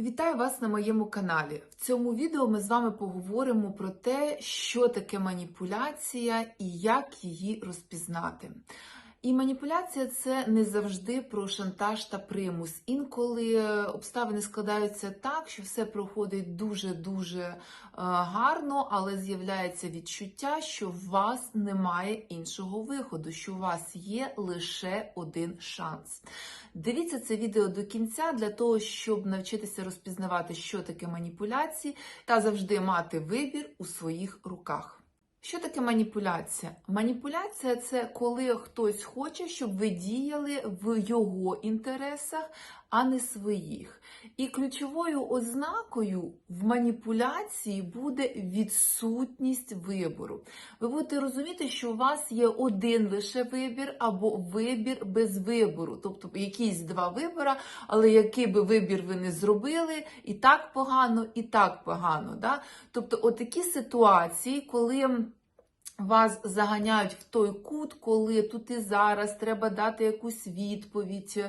Вітаю вас на моєму каналі. В цьому відео ми з вами поговоримо про те, що таке маніпуляція і як її розпізнати. І маніпуляція це не завжди про шантаж та примус. Інколи е, обставини складаються так, що все проходить дуже-дуже е, гарно, але з'являється відчуття, що в вас немає іншого виходу, що у вас є лише один шанс. Дивіться це відео до кінця для того, щоб навчитися розпізнавати, що таке маніпуляції, та завжди мати вибір у своїх руках. Що таке маніпуляція? Маніпуляція це коли хтось хоче, щоб ви діяли в його інтересах, а не своїх. І ключовою ознакою в маніпуляції буде відсутність вибору. Ви будете розуміти, що у вас є один лише вибір або вибір без вибору, тобто якісь два вибори, але який би вибір ви не зробили, і так погано, і так погано. Да? Тобто, отакі ситуації, коли. Вас заганяють в той кут, коли тут і зараз треба дати якусь відповідь,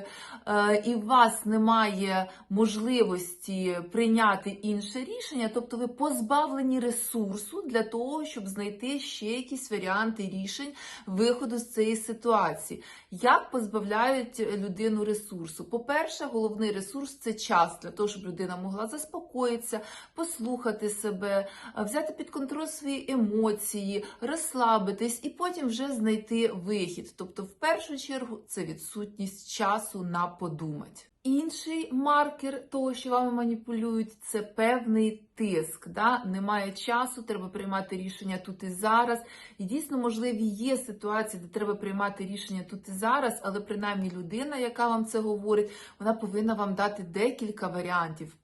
е, і у вас немає можливості прийняти інше рішення, тобто ви позбавлені ресурсу для того, щоб знайти ще якісь варіанти рішень виходу з цієї ситуації. Як позбавляють людину ресурсу? По-перше, головний ресурс це час для того, щоб людина могла заспокоїтися, послухати себе, е, взяти під контроль свої емоції розслабитись і потім вже знайти вихід. Тобто, в першу чергу, це відсутність часу на подумать. Інший маркер того, що вами маніпулюють, це певний тиск. Да? Немає часу, треба приймати рішення тут і зараз. І дійсно, можливі є ситуації, де треба приймати рішення тут і зараз, але принаймні людина, яка вам це говорить, вона повинна вам дати декілька варіантів.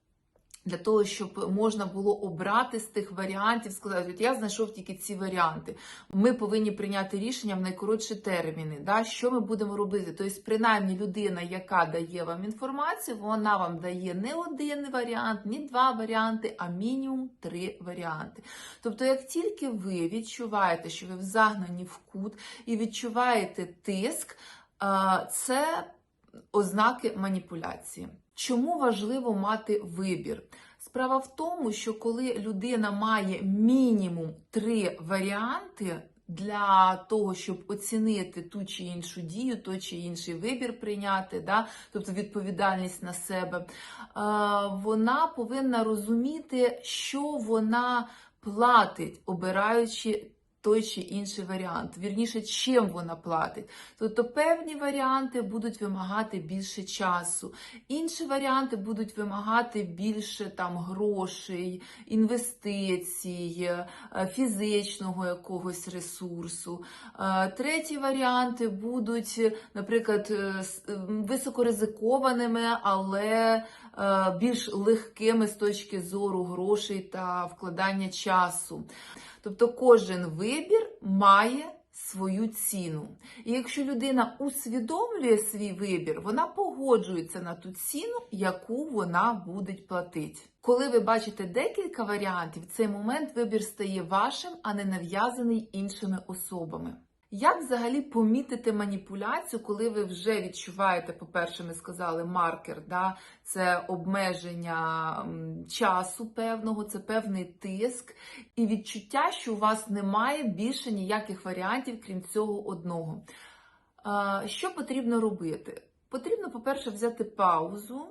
Для того, щоб можна було обрати з тих варіантів, сказати, от я знайшов тільки ці варіанти. Ми повинні прийняти рішення в найкоротші терміни. Да? Що ми будемо робити? Тобто, принаймні, людина, яка дає вам інформацію, вона вам дає не один варіант, не два варіанти, а мінімум три варіанти. Тобто, як тільки ви відчуваєте, що ви в загнані в кут і відчуваєте тиск, це ознаки маніпуляції. Чому важливо мати вибір? Справа в тому, що коли людина має мінімум три варіанти для того, щоб оцінити ту чи іншу дію, той чи інший вибір прийняти, да, тобто відповідальність на себе, вона повинна розуміти, що вона платить, обираючи той чи інший варіант. Вірніше, чим вона платить. Тобто певні варіанти будуть вимагати більше часу, інші варіанти будуть вимагати більше там грошей, інвестицій, е, фізичного якогось ресурсу. Е, треті варіанти будуть, наприклад, е, високоризикованими, але більш легкими з точки зору грошей та вкладання часу. Тобто кожен вибір має свою ціну. І якщо людина усвідомлює свій вибір, вона погоджується на ту ціну, яку вона буде платити. Коли ви бачите декілька варіантів, в цей момент вибір стає вашим, а не нав'язаний іншими особами. Як взагалі помітити маніпуляцію, коли ви вже відчуваєте, по-перше, ми сказали маркер, да? це обмеження часу певного, це певний тиск і відчуття, що у вас немає більше ніяких варіантів, крім цього одного. Що потрібно робити? Потрібно, по-перше, взяти паузу.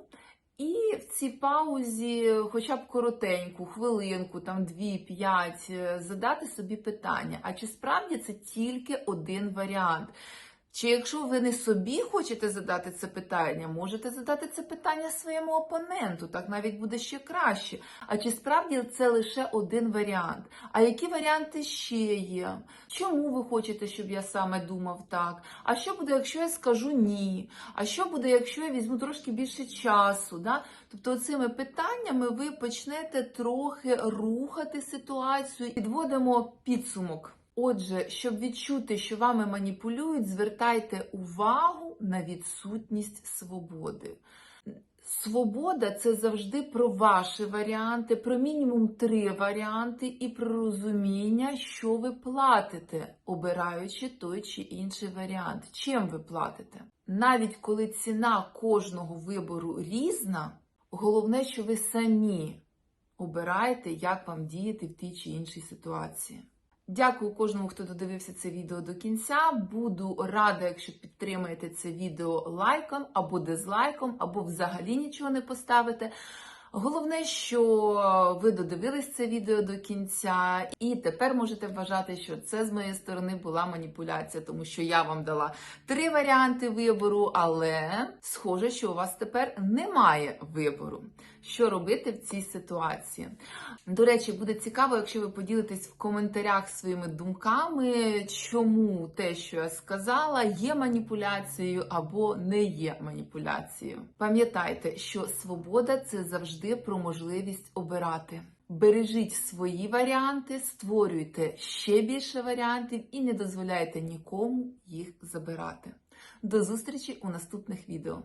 І в цій паузі, хоча б коротеньку, хвилинку, там 2-5, задати собі питання: а чи справді це тільки один варіант? Чи якщо ви не собі хочете задати це питання, можете задати це питання своєму опоненту, так навіть буде ще краще. А чи справді це лише один варіант? А які варіанти ще є? Чому ви хочете, щоб я саме думав так? А що буде, якщо я скажу ні? А що буде, якщо я візьму трошки більше часу? Да? Тобто, цими питаннями ви почнете трохи рухати ситуацію, підводимо підсумок. Отже, щоб відчути, що вами маніпулюють, звертайте увагу на відсутність свободи. Свобода це завжди про ваші варіанти, про мінімум три варіанти і про розуміння, що ви платите, обираючи той чи інший варіант. Чим ви платите? Навіть коли ціна кожного вибору різна, Головне, що ви самі обираєте, як вам діяти в тій чи іншій ситуації. Дякую кожному, хто додивився це відео до кінця. Буду рада, якщо підтримаєте це відео лайком або дизлайком, або взагалі нічого не поставите. Головне, що ви додивились це відео до кінця, і тепер можете вважати, що це з моєї сторони була маніпуляція, тому що я вам дала три варіанти вибору, але схоже, що у вас тепер немає вибору. Що робити в цій ситуації? До речі, буде цікаво, якщо ви поділитесь в коментарях своїми думками, чому те, що я сказала, є маніпуляцією або не є маніпуляцією. Пам'ятайте, що свобода це завжди про можливість обирати. Бережіть свої варіанти, створюйте ще більше варіантів і не дозволяйте нікому їх забирати. До зустрічі у наступних відео.